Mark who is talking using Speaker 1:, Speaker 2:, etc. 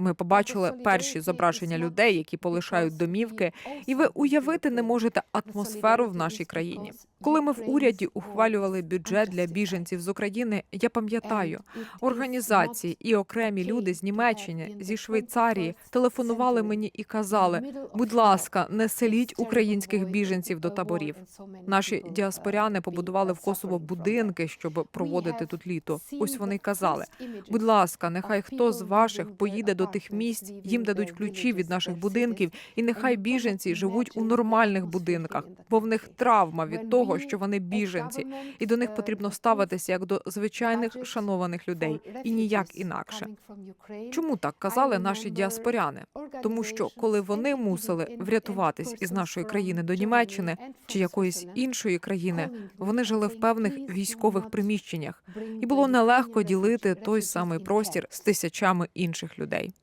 Speaker 1: Ми побачили перші зображення людей, які полишають домівки, і ви уявити не можете атмосферу в нашій країні. Коли ми в уряді ухвалювали бюджет для біженців з України, я пам'ятаю, організації і окремі люди з Німеччини, зі Швейцарії телефонували мені і казали: будь ласка, не селіть українських біженців до таборів. Наші діаспоряни побудували в Косово будинки, щоб проводити тут літо. Ось вони казали: будь ласка, нехай хто з ваших поїде до тих місць, їм дадуть ключі від наших будинків, і нехай біженці живуть у нормальних будинках, бо в них травма від того, що вони біженці, і до них потрібно ставитися як до звичайних шанованих людей, і ніяк інакше. Чому так казали наші діаспоряни? Тому що коли вони мусили врятуватись із нашої країни до Німеччини чи якоїсь іншої країни, вони жили в певних військових приміщеннях, і було нелегко ділити той самий простір з тисячами інших людей.